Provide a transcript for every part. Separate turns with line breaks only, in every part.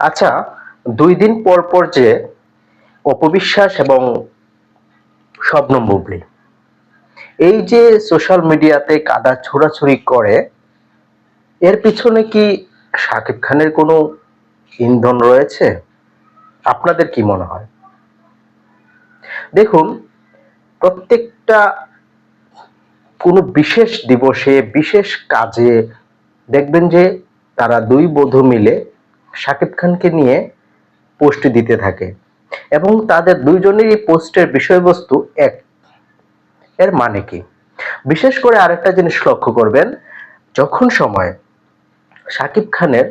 আচ্ছা দুই দিন পর পর যে অপবিশ্বাস এবং শবনম বুবলি এই যে সোশ্যাল মিডিয়াতে কাদা ছোড়াছুড়ি করে, এর পিছনে কি শাকিব খানের কোনো ইন্ধন রয়েছে? আপনাদের কি মনে হয়? দেখুন, প্রত্যেকটা কোনো বিশেষ দিবসে, বিশেষ কাজে দেখবেন যে তারা দুই বধূ মিলে শাকিব খানকে নিয়ে পোস্ট দিতে থাকে এবং তাদের দুইজনেরই পোস্টের বিষয়বস্তু এক। এর মানে কি? বিশেষ করে আরেকটা জিনিস লক্ষ্য করবেন, যখন সময় শাকিব খানের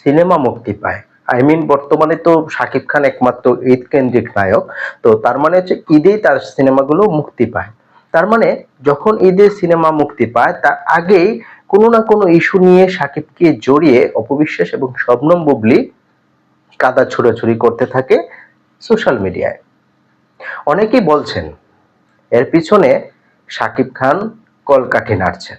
সিনেমা মুক্তি পায়, আই মিন বর্তমানে তো শাকিব খান একমাত্র ঈদ কেন্দ্রিক নায়ক, তো তার মানে হচ্ছে ঈদেই তার সিনেমাগুলো মুক্তি পায়। তার মানে যখন ঈদে সিনেমা মুক্তি পায়, তার আগেই কোনো না কোনো ইস্যু নিয়ে সাকিবকে জড়িয়ে অপবিশ্বাস এবং শবনম বুবলি কাদা ছুড়াছুড়ি করতে থাকে সোশ্যাল মিডিয়ায় অনেকেই বলছেন, এর পিছনে সাকিব খান কলকাঠি নাড়ছেন।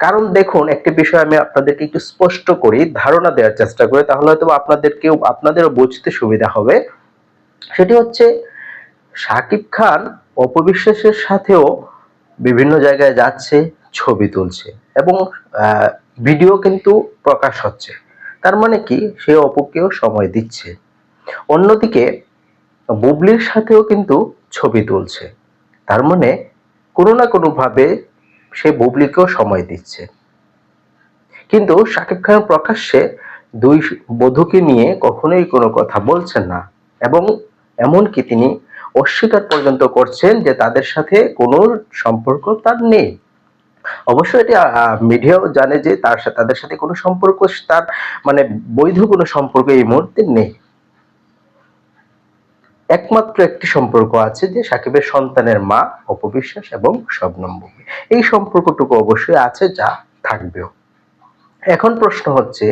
কারণ দেখুন, একটি বিষয় আমি আপনাদেরকে একটু স্পষ্ট করি, ধারণা দেওয়ার চেষ্টা করি, তাহলে হয়তো আপনাদেরকেও, আপনাদেরও বুঝতে সুবিধা হবে। সেটি হচ্ছে, সাকিব খান অপবিশ্বাসের সাথেও বিভিন্ন জায়গায় যাচ্ছে, ছবি তুলছে। এবং ভিডিও কিন্তু প্রকাশ হচ্ছে। তার মানে কি? সে অপুকেও সময় দিচ্ছে। অন্যদিকে, বুবলির সাথেও কিন্তু ছবি তুলছে। তার মানে কোনো না কোনো ভাবে সে বুবলিকেও সময় দিচ্ছে। কিন্তু শাকিব খান প্রকাশ্যে দুই বধূকে নিয়ে কখনোই কোনো কথা বলছেন না এবং এমনকি তিনি অস্বীকার পর্যন্ত করছেন যে তাদের সাথে কোনো সম্পর্ক তার নেই। অবশ্য এটি মিডিয়াও জানে যে তার তাদের সাথে কোনো সম্পর্ক, তার মানে বৈধ কোনো সম্পর্ক এই মুহূর্তে নেই। একমাত্র একটি সম্পর্ক আছে যে সাকিবের সন্তানের মা, অপবিশ্বাস এবং বুবলি এই সম্পর্কটুকু অবশ্যই আছে, যা থাকবেও। এখন প্রশ্ন হচ্ছে,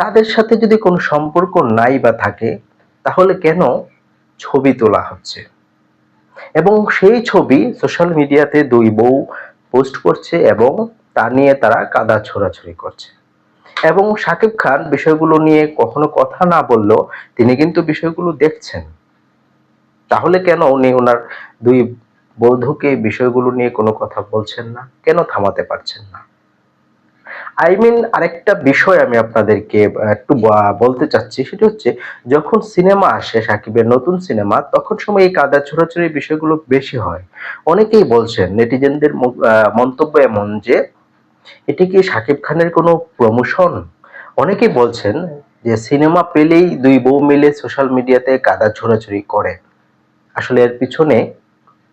তাদের সাথে যদি কোনো সম্পর্ক নাই বা থাকে, তাহলে কেন ছবি তোলা হচ্ছে? এবং সেই ছবি সোশ্যাল মিডিয়াতে দুই বউ পোস্ট করছে এবং তা নিয়ে তারা কাদা ছোড়াছড়ি করছে। এবং শাকিব খান বিষয়গুলো নিয়ে কখনো কথা না বললেও তিনি কিন্তু বিষয়গুলো দেখছেন। তাহলে কেন উনি ওনার দুই বন্ধুকে বিষয়গুলো নিয়ে কোনো কথা বলছেন না? কেন থামাতে পারছেন না? আই মিন আরেকটা বিষয় আমি আপনাদেরকে একটু বলতে চাচ্ছি, সেটা হচ্ছে যখন সিনেমা আসে সাকিবের নতুন সিনেমা, তখন সময় এই কাদা ছোড়াছড়ি বিষয়গুলো বেশি হয়। অনেকেই বলছেন, নেটিজেনদের মন্তব্য এমন যে, এটি কি সাকিব খানের কোনো প্রমোশন অনেকেই বলছেন যে, সিনেমা পেলেই দুই বউ মিলে সোশ্যাল মিডিয়াতে কাদা ছোড়াছড়ি করে। আসলে এর পিছনে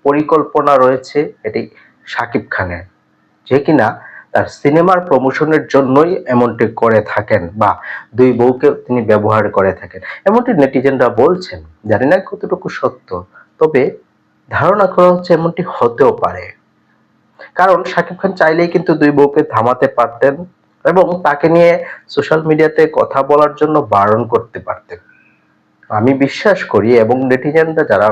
পরিকল্পনা রয়েছে এটি সাকিব খানের। যে কিনা তার সিনেমার প্রমোশনের জন্যই এমনটি করে থাকেন বা দুই বউকে তিনি ব্যবহার করে থাকেন। এমনটি নেটিজেনরা বলছেন, জানি না কতটুকু সত্য, তবে ধারণা করা হচ্ছে এমনটি হতেও পারে। কারণ শাকিব খান চাইলেই কিন্তু দুই বউকে থামাতে পারতেন এবং তাকে নিয়ে সোশ্যাল মিডিয়াতে কথা বলার জন্য বারণ করতে পারতেন। আমি বিশ্বাস করি এবং নেটিজেনরা যারা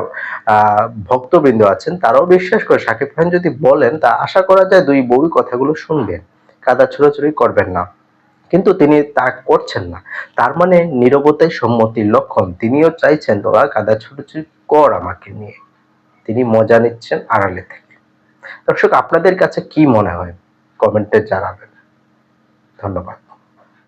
ভক্তবৃন্দ আছেন, তারাও বিশ্বাস করে। শাকিব খান যদি বলেন, তা আশা করা যায় দুই বউই কথাগুলো শুনবেন। কাদা ছোড়াছুড়ি করবেন না। কিন্তু তিনি তা করছেন না। তার মানে নীরবতাই সম্মতির লক্ষণ। তিনিও চাইছেন, তোরা কাদা ছোড়াছুড়ি কর আমাকে নিয়ে। তিনি মজা নিচ্ছেন আড়ালে থেকে। দর্শক, আপনাদের কাছে কি মনে হয়? কমেন্টে জানাবেন। ধন্যবাদ।